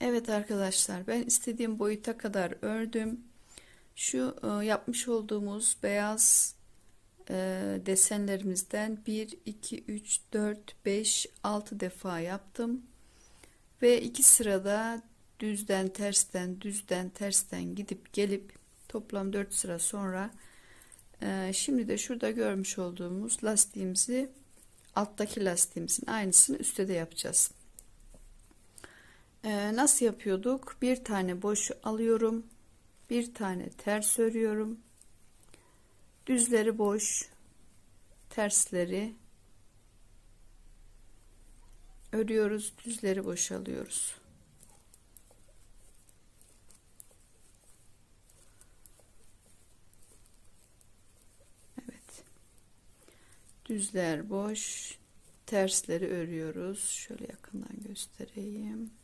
Evet arkadaşlar ben istediğim boyuta kadar ördüm. Şu e, yapmış olduğumuz beyaz e, desenlerimizden 1, 2, 3, 4, 5, 6 defa yaptım. Ve iki sırada düzden tersten düzden tersten gidip gelip toplam 4 sıra sonra e, şimdi de şurada görmüş olduğumuz lastiğimizi alttaki lastiğimizin aynısını üstte de yapacağız. Ee, nasıl yapıyorduk? Bir tane boş alıyorum. Bir tane ters örüyorum. Düzleri boş. Tersleri örüyoruz. Düzleri boş alıyoruz. Evet. Düzler boş. Tersleri örüyoruz. Şöyle yakından göstereyim.